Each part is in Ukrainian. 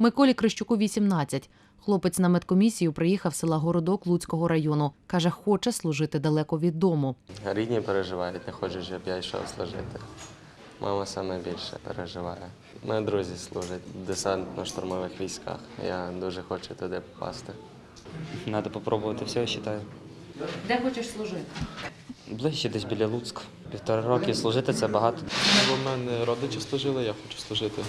Миколі Крищуку 18. Хлопець на медкомісію приїхав з села Городок Луцького району. Каже, хоче служити далеко від дому. Рідні переживають, не хочуть, щоб я йшов служити. Мама саме більше переживає. Мої друзі служать в десантно-штурмових військах. Я дуже хочу туди попасти. Надо попробувати все, я вважаю. Де хочеш служити? Ближче десь біля Луцька. Півтора роки служити це багато. В мене родичі служили, я хочу служити.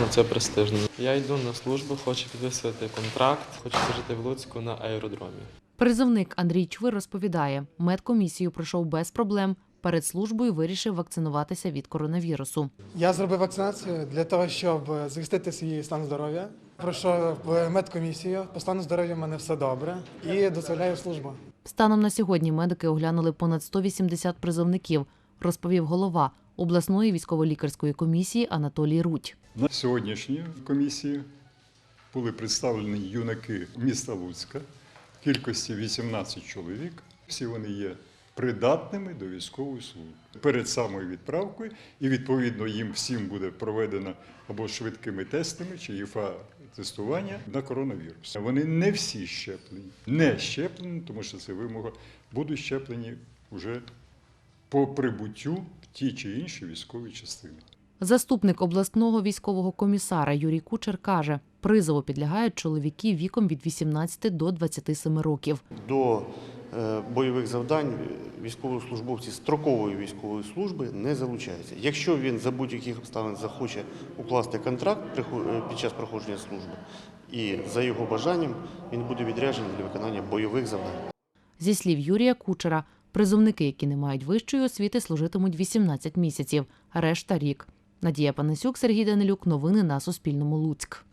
Ну, це престижно. Я йду на службу, хочу підписувати контракт, хочу служити в Луцьку на аеродромі. Призовник Андрій Чвир розповідає, медкомісію пройшов без проблем. Перед службою вирішив вакцинуватися від коронавірусу. Я зробив вакцинацію для того, щоб захистити свій стан здоров'я. Пройшов медкомісію. По стану здоров'я в мене все добре і дозволяю службу. Станом на сьогодні медики оглянули понад 180 призовників, розповів голова обласної військово-лікарської комісії Анатолій Рудь. На сьогоднішній комісії були представлені юнаки міста Луцька кількості 18 чоловік. Всі вони є придатними до військової служби. Перед самою відправкою, і відповідно їм всім буде проведено або швидкими тестами чи ІФА тестування на коронавірус. Вони не всі щеплені, не щеплені, тому що це вимога, будуть щеплені вже по прибуттю в ті чи інші військові частини. Заступник обласного військового комісара Юрій Кучер каже, призову підлягають чоловіки віком від 18 до 27 років. До бойових завдань військовослужбовці строкової військової служби не залучаються. Якщо він за будь-яких обставин захоче укласти контракт е, під час проходження служби, і за його бажанням він буде відряджений для виконання бойових завдань. Зі слів Юрія Кучера, призовники, які не мають вищої освіти, служитимуть 18 місяців, решта рік. Надія Панасюк, Сергій Данилюк. Новини на Суспільному. Луцьк.